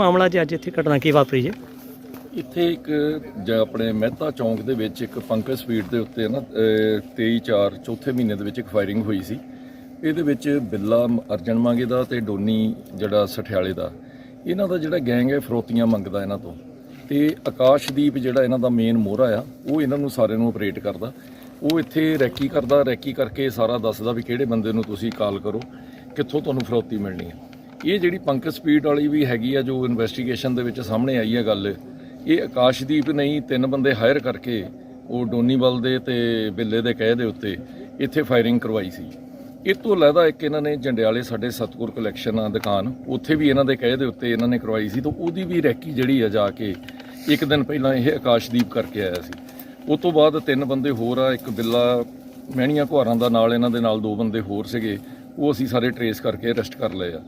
ਮਾਮਲਾ ਜੇ ਅੱਜ ਇੱਥੇ ਘਟਨਾ ਕੀ ਵਾਪਰੀ ਜੀ? ਇੱਥੇ ਇੱਕ ਜ ਆਪਣੇ ਮਹਿਤਾ ਚੌਂਕ ਦੇ ਵਿੱਚ ਇੱਕ ਪੰਕਜ ਸਵੀਟ ਦੇ ਉੱਤੇ ਨਾ 23 4 ਚੌਥੇ ਮਹੀਨੇ ਦੇ ਵਿੱਚ ਇੱਕ ਫਾਇਰਿੰਗ ਹੋਈ ਸੀ। ਇਹਦੇ ਵਿੱਚ ਬਿੱਲਾ ਅਰਜਨ ਮੰਗੇ ਦਾ ਤੇ ਡੋਨੀ ਜਿਹੜਾ ਸਠਿਆਲੇ ਦਾ। ਇਹਨਾਂ ਦਾ ਜਿਹੜਾ ਗੈਂਗ ਹੈ, ਫਰੋਤੀਆਂ ਮੰਗਦਾ ਇਹਨਾਂ ਤੋਂ। ਤੇ ਆਕਾਸ਼ਦੀਪ ਜਿਹੜਾ ਇਹਨਾਂ ਦਾ ਮੇਨ ਮੋਹਰਾ ਆ, ਉਹ ਇਹਨਾਂ ਨੂੰ ਸਾਰਿਆਂ ਨੂੰ ਆਪਰੇਟ ਕਰਦਾ। ਉਹ ਇੱਥੇ ਰੈਕੀ ਕਰਦਾ, ਰੈਕੀ ਕਰਕੇ ਸਾਰਾ ਦੱਸਦਾ ਵੀ ਕਿਹੜੇ ਬੰਦੇ ਨੂੰ ਤੁਸੀਂ ਕਾਲ ਕਰੋ, ਕਿੱਥੋਂ ਤੁਹਾਨੂੰ ਫਰੋਤੀ ਮਿਲਣੀ ਹੈ। ਇਹ ਜਿਹੜੀ ਪੰਕਜ ਸਪੀਡ ਵਾਲੀ ਵੀ ਹੈਗੀ ਆ ਜੋ ਇਨਵੈਸਟੀਗੇਸ਼ਨ ਦੇ ਵਿੱਚ ਸਾਹਮਣੇ ਆਈ ਹੈ ਗੱਲ, ਇਹ ਆਕਾਸ਼ਦੀਪ ਨਹੀਂ, ਤਿੰਨ ਬੰਦੇ ਹਾਇਰ ਕਰਕੇ ਉਹ ਡੋਨੀਵਲ ਦੇ ਤੇ ਬਿੱਲੇ ਦੇ ਕਹਿ ਦੇ ਉੱਤੇ ਇੱਥੇ ਫਾਇਰਿੰਗ ਕਰਵਾਈ ਸੀ। ਇਹ ਤੋਂ ਇਲਾਵਾ ਇੱਕ ਇਹਨਾਂ ਨੇ ਜੰਡਿਆਲੇ ਸਾਡੇ ਸਤਗੁਰ ਕਲੈਕਸ਼ਨ ਆ ਦੁਕਾਨ, ਉੱਥੇ ਵੀ ਇਹਨਾਂ ਦੇ ਕਹਿ ਦੇ ਉੱਤੇ ਇਹਨਾਂ ਨੇ ਕਰਵਾਈ ਸੀ ਤਾਂ ਉਹਦੀ ਵੀ ਰੈਕੀ ਜਿਹੜੀ ਆ ਜਾ ਕੇ ਇੱਕ ਦਿਨ ਪਹਿਲਾਂ ਇਹ ਆਕਾਸ਼ਦੀਪ ਕਰਕੇ ਆਇਆ ਸੀ। ਉਸ ਤੋਂ ਬਾਅਦ ਤਿੰਨ ਬੰਦੇ ਹੋਰ ਆ, ਇੱਕ ਬਿੱਲਾ ਮਹਿਣੀਆਂ ਘੁਆਰਾਂ ਦਾ ਨਾਲ ਇਹਨਾਂ ਦੇ ਨਾਲ ਦੋ ਬੰਦੇ ਹੋਰ ਸੀਗੇ, ਉਹ ਅਸੀਂ ਸਾਰੇ ਟਰੇਸ ਕਰਕੇ ਅਰੈਸਟ ਕਰ ਲਏ ਆ।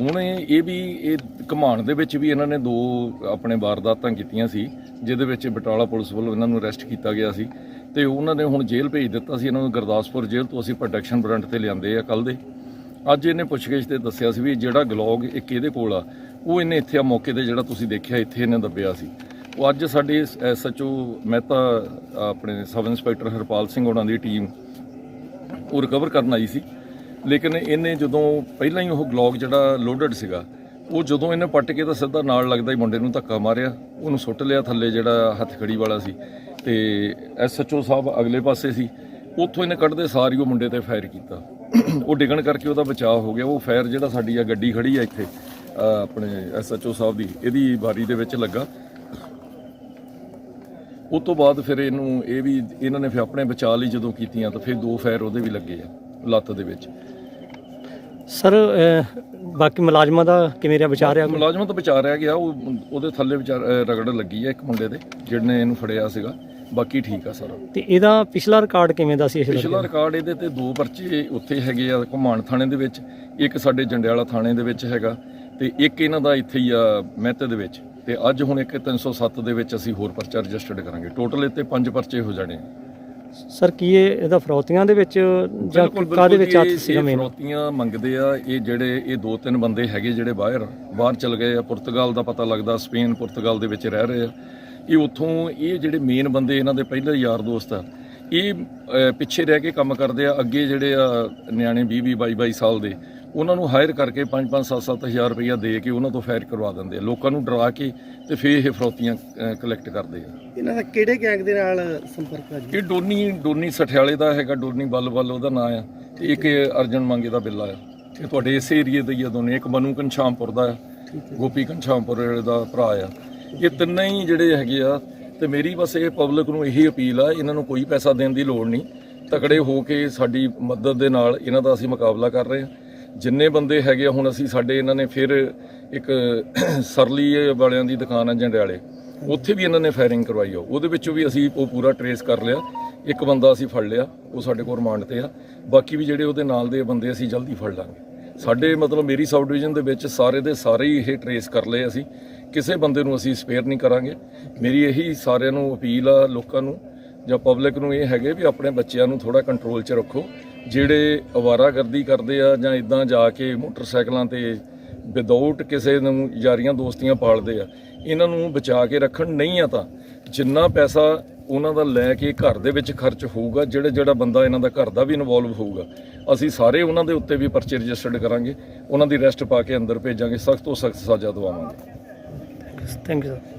ਹੁਣ ਇਹ ਵੀ, ਇਹ ਘਮਾਣ ਦੇ ਵਿੱਚ ਵੀ ਇਹਨਾਂ ਨੇ ਦੋ ਆਪਣੇ ਵਾਰਦਾਤਾਂ ਕੀਤੀਆਂ ਸੀ, ਜਿਹਦੇ ਵਿੱਚ ਬਟਾਲਾ ਪੁਲਿਸ ਵੱਲੋਂ ਇਹਨਾਂ ਨੂੰ ਅਰੈਸਟ ਕੀਤਾ ਗਿਆ ਸੀ। ਤੇ ਉਹਨਾਂ ਨੇ ਹੁਣ ਜੇਲ੍ਹ ਭੇਜ ਦਿੱਤਾ ਸੀ, ਇਹਨਾਂ ਨੂੰ ਗੁਰਦਾਸਪੁਰ ਜੇਲ੍ਹ ਤੋਂ ਅਸੀਂ ਪ੍ਰੋਟੈਕਸ਼ਨ ਵਾਰੰਟ ਤੇ ਲਿਆਂਦੇ ਆ ਕੱਲ ਦੇ। ਅੱਜ ਇਹਨੇ ਪੁੱਛਗਿੱਛ ਤੇ ਦੱਸਿਆ ਸੀ ਵੀ ਜਿਹੜਾ ਗਲੌਗ ਇੱਕ ਇਹਦੇ ਕੋਲ ਆ? ਉਹ ਇਹਨੇ ਇੱਥੇ ਆ ਮੌਕੇ ਤੇ ਜਿਹੜਾ ਤੁਸੀਂ ਦੇਖਿਆ, ਇੱਥੇ ਇਹਨੇ ਦੱਬਿਆ ਸੀ। ਉਹ ਅੱਜ ਸਾਡੇ ਐਸਐਚਓ ਮਹਿਤਾ, ਆਪਣੇ ਸਬ ਇੰਸਪੈਕਟਰ ਹਰਪਾਲ ਸਿੰਘ ਉਹਨਾਂ ਦੀ ਟੀਮ ਉਹ ਰਿਕਵਰ ਕਰਨ ਆਈ ਸੀ। ਲੇਕਿਨ ਇਹਨੇ ਜਦੋਂ ਪਹਿਲਾਂ ਹੀ ਉਹ ਗਲੌਗ ਜਿਹੜਾ ਲੋਡਡ ਸੀਗਾ, ਉਹ ਜਦੋਂ ਇਹਨੇ ਪੱਟ ਕੇ ਤਾਂ ਸਿੱਧਾ ਨਾਲ ਲੱਗਦਾ ਹੀ ਮੁੰਡੇ ਨੂੰ ਧੱਕਾ ਮਾਰਿਆ, ਉਹਨੂੰ ਸੁੱਟ ਲਿਆ ਥੱਲੇ ਜਿਹੜਾ ਹੱਥਖੜੀ ਵਾਲਾ ਸੀ। ਤੇ ਐਸਐਚਓ ਸਾਹਿਬ ਅਗਲੇ ਪਾਸੇ ਸੀ, ਉੱਥੋਂ ਇਹਨੇ ਕੱਢਦੇ ਸਾਰ ਹੀ ਉਹ ਮੁੰਡੇ ਤੇ ਫਾਇਰ ਕੀਤਾ। ਉਹ ਡਿੱਗਣ ਕਰਕੇ ਉਹਦਾ ਬਚਾਅ ਹੋ ਗਿਆ। ਉਹ ਫਾਇਰ ਜਿਹੜਾ ਸਾਡੀ ਆ ਗੱਡੀ ਖੜੀ ਆ ਇੱਥੇ ਅਹ ਆਪਣੇ ਐਸਐਚਓ ਸਾਹਿਬ ਦੀ, ਇਹਦੀ ਬਾਰੀ ਦੇ ਵਿੱਚ ਲੱਗਾ। ਉਸ ਤੋਂ ਬਾਅਦ ਫਿਰ ਇਹਨੂੰ, ਇਹ ਵੀ, ਇਹਨਾਂ ਨੇ ਫਿਰ ਆਪਣੇ ਬਚਾਅ ਲਈ ਜਦੋਂ ਕੀਤੀਆਂ ਤਾਂ ਫਿਰ ਦੋ ਫਾਇਰ ਉਹਦੇ ਵੀ ਲੱਗੇ ਆ। ਲੱਤ ਦੇ ਵਿੱਚ। ਸਰ ਬਾਕੀ ਮੁਲਾਜ਼ਮਾਂ ਦਾ ਕਿਵੇਂ ਰਿਹਾ? ਵਿਚਾਰ ਰਿਹਾ ਮੁਲਾਜ਼ਮਾਂ ਤੋਂ ਬਚਾ ਰਿਹਾ ਗਿਆ। ਉਹ ਉਹਦੇ ਥੱਲੇ ਵਿਚਾਰ ਰਗੜ ਲੱਗੀ ਆ ਇੱਕ ਮੁੰਡੇ ਦੇ ਜਿਹਨੇ ਇਹਨੂੰ ਫੜਿਆ ਸੀਗਾ। ਬਾਕੀ ਠੀਕ ਆ ਸਾਰਾ। ਤੇ ਇਹਦਾ ਪਿਛਲਾ ਰਿਕਾਰਡ ਕਿਵੇਂ ਦਾ ਸੀ ਇਸ ਪਿਛਲਾ ਰਿਕਾਰਡ ਇਹਦੇ ਤੇ ਦੋ ਪਰਚੇ ਉੱਥੇ ਹੈਗੇ ਆ ਘੁਮਾਣ ਥਾਣੇ ਦੇ ਵਿੱਚ। ਇੱਕ ਸਾਡੇ ਜੰਡਿਆਲਾ ਥਾਣੇ ਦੇ ਵਿੱਚ ਹੈਗਾ ਤੇ ਇੱਕ ਇਹਨਾਂ ਦਾ ਇੱਥੇ ਹੀ ਆ ਮਹਿਤੇ ਦੇ ਵਿੱਚ। ਤੇ ਅੱਜ ਹੁਣ ਇੱਕ 307 ਦੇ ਵਿੱਚ ਅਸੀਂ ਹੋਰ ਪਰਚਾ ਰਜਿਸਟਰਡ ਕਰਾਂਗੇ। ਟੋਟਲ ਇੱਥੇ ਪੰਜ ਪਰਚੇ ਹੋ ਜਾਣੇ ਸਰ ਕੀ ਇਹ ਇਹਦਾ ਫਰੌਤੀਆਂ ਦੇ ਵਿੱਚ ਜਾਂ ਕਾਦੇ ਵਿੱਚ ਹੱਥ ਸੀਗਾ ਮੇਨ ਫਰੋਤੀਆਂ ਮੰਗਦੇ ਆ ਇਹ ਜਿਹੜੇ ਇਹ ਦੋ ਤਿੰਨ ਬੰਦੇ ਹੈਗੇ ਜਿਹੜੇ ਬਾਹਰ ਬਾਹਰ ਚਲ ਗਏ ਆ ਪੁਰਤਗਾਲ ਦਾ ਪਤਾ ਲੱਗਦਾ ਸਪੇਨ ਪੁਰਤਗਾਲ ਦੇ ਵਿੱਚ ਰਹਿ ਰਹੇ ਆ। ਇਹ ਉੱਥੋਂ ਇਹ ਜਿਹੜੇ ਮੇਨ ਬੰਦੇ ਇਹਨਾਂ ਦੇ ਪਹਿਲੇ ਯਾਰ ਦੋਸਤ ਆ ਇਹ ਪਿੱਛੇ ਰਹਿ ਕੇ ਕੰਮ ਕਰਦੇ ਆ ਅੱਗੇ ਜਿਹੜੇ ਆ ਨਿਆਣੇ 20 20 22 22 ਸਾਲ ਦੇ ਉਹਨਾਂ ਨੂੰ ਹਾਇਰ ਕਰਕੇ 5 5 7 7 ਹਜ਼ਾਰ ਰੁਪਈਆ ਦੇ ਕੇ ਉਹਨਾਂ ਤੋਂ ਫਾਇਰ ਕਰਵਾ ਦਿੰਦੇ ਆ। ਲੋਕਾਂ ਨੂੰ ਡਰਾ ਕੇ ਤੇ ਫਿਰ ਇਹ ਫਰੋਤੀਆਂ ਕਲੈਕਟ ਕਰਦੇ ਆ। ਇਹਨਾਂ ਦਾ ਕਿਹੜੇ ਗੈਂਗ ਦੇ ਨਾਲ ਸੰਪਰਕ ਹੈ ਜੀ? ਇਹ ਡੋਨੀ ਡੋਨੀ ਸਠਿਆਲੇ ਦਾ ਹੈਗਾ ਡੋਨੀ ਬੱਲ ਬੱਲ ਉਹਦਾ ਨਾਂ ਆ। ਤੇ ਇੱਕ ਅਰਜਨ ਮੰਗੇ ਦਾ ਬਿੱਲਾ ਆ। ਇਹ ਤੁਹਾਡੇ ਇਸ ਏਰੀਏ ਦੇ ਹੀ ਆ ਦੋਨੇ ਇੱਕ ਮਨੂ ਘਨਸ਼ਾਮਪੁਰ ਦਾ ਗੋਪੀ ਵਾਲੇ ਦਾ ਭਰਾ ਆ। ਇਹ ਤਿੰਨੇ ਹੀ ਜਿਹੜੇ ਹੈਗੇ ਆ ਤੇ ਮੇਰੀ ਬਸ ਇਹ ਪਬਲਿਕ ਨੂੰ ਇਹੀ ਅਪੀਲ ਆ ਇਹਨਾਂ ਨੂੰ ਕੋਈ ਪੈਸਾ ਦੇਣ ਦੀ ਲੋੜ ਨਹੀਂ। ਤਕੜੇ ਹੋ ਕੇ ਸਾਡੀ ਮਦਦ ਦੇ ਨਾਲ ਇਹਨਾਂ ਦਾ ਅਸੀਂ ਮੁਕਾਬਲਾ ਕਰ ਰਹੇ ਹਾਂ ਜਿੰਨੇ ਬੰਦੇ ਹੈਗੇ ਆ, ਹੁਣ ਅਸੀਂ ਸਾਡੇ ਇਹਨਾਂ ਨੇ ਫਿਰ ਇੱਕ ਸਰਲੀ ਵਾਲਿਆਂ ਦੀ ਦੁਕਾਨ ਆ ਜੰਡਿਆਲੇ ਉੱਥੇ ਵੀ ਇਹਨਾਂ ਨੇ ਫਾਇਰਿੰਗ ਕਰਵਾਈ ਆ। ਉਹਦੇ ਵਿੱਚੋਂ ਵੀ ਅਸੀਂ ਉਹ ਪੂਰਾ ਟਰੇਸ ਕਰ ਲਿਆ। ਇੱਕ ਬੰਦਾ ਅਸੀਂ ਫੜ ਲਿਆ ਉਹ ਸਾਡੇ ਕੋਲ ਰਿਮਾਂਡ ਤੇ ਆ। ਬਾਕੀ ਵੀ ਜਿਹੜੇ ਉਹਦੇ ਨਾਲ ਦੇ ਬੰਦੇ ਅਸੀਂ ਜਲਦੀ ਫੜ ਲਾਂਗੇ। ਸਾਡੇ ਮਤਲਬ ਮੇਰੀ ਸਬ ਡਿਵੀਜ਼ਨ ਦੇ ਵਿੱਚ ਸਾਰੇ ਦੇ ਸਾਰੇ ਹੀ ਇਹ ਟਰੇਸ ਕਰ ਲਏ ਅਸੀਂ। ਕਿਸੇ ਬੰਦੇ ਨੂੰ ਅਸੀਂ ਸਪੇਅਰ ਨਹੀਂ ਕਰਾਂਗੇ। ਮੇਰੀ ਇਹੀ ਸਾਰਿਆਂ ਨੂੰ ਅਪੀਲ ਆ ਲੋਕਾਂ ਨੂੰ ਜਾਂ ਪਬਲਿਕ ਨੂੰ ਇਹ ਹੈਗੇ ਵੀ ਆਪਣੇ ਬੱਚਿਆਂ ਨੂੰ ਥੋੜਾ ਕੰਟਰੋਲ 'ਚ ਰੱਖੋ। ਜਿਹੜੇ ਅਵਾਰਾਗਰਦੀ ਕਰਦੇ ਆ ਜਾਂ ਇਦਾਂ ਜਾ ਕੇ ਮੋਟਰਸਾਈਕਲਾਂ ਤੇ ਵਿਦਆਊਟ ਕਿਸੇ ਨੂੰ ਯਾਰੀਆਂ ਦੋਸਤੀਆਂ ਪਾਲਦੇ ਆ, ਇਹਨਾਂ ਨੂੰ ਬਚਾ ਕੇ ਰੱਖਣ ਨਹੀਂ ਆ ਤਾਂ ਜਿੰਨਾ ਪੈਸਾ ਉਹਨਾਂ ਦਾ ਲੈ ਕੇ ਘਰ ਦੇ ਵਿੱਚ ਖਰਚ ਹੋਊਗਾ, ਜਿਹੜਾ ਜਿਹੜਾ ਬੰਦਾ ਇਹਨਾਂ ਦਾ ਘਰ ਦਾ ਵੀ ਇਨਵੋਲਵ ਹੋਊਗਾ, ਅਸੀਂ ਸਾਰੇ ਉਹਨਾਂ ਦੇ ਉੱਤੇ ਵੀ ਪਰਚੇ ਰਜਿਸਟਰਡ ਕਰਾਂਗੇ, ਉਹਨਾਂ ਦੀ ਅਰੈਸਟ ਪਾ ਕੇ ਅੰਦਰ ਭੇਜਾਂਗੇ, ਸਖਤ ਤੋਂ ਸਖਤ ਸਜ਼ਾ ਦਵਾਵਾਂਗੇ। Thank you sir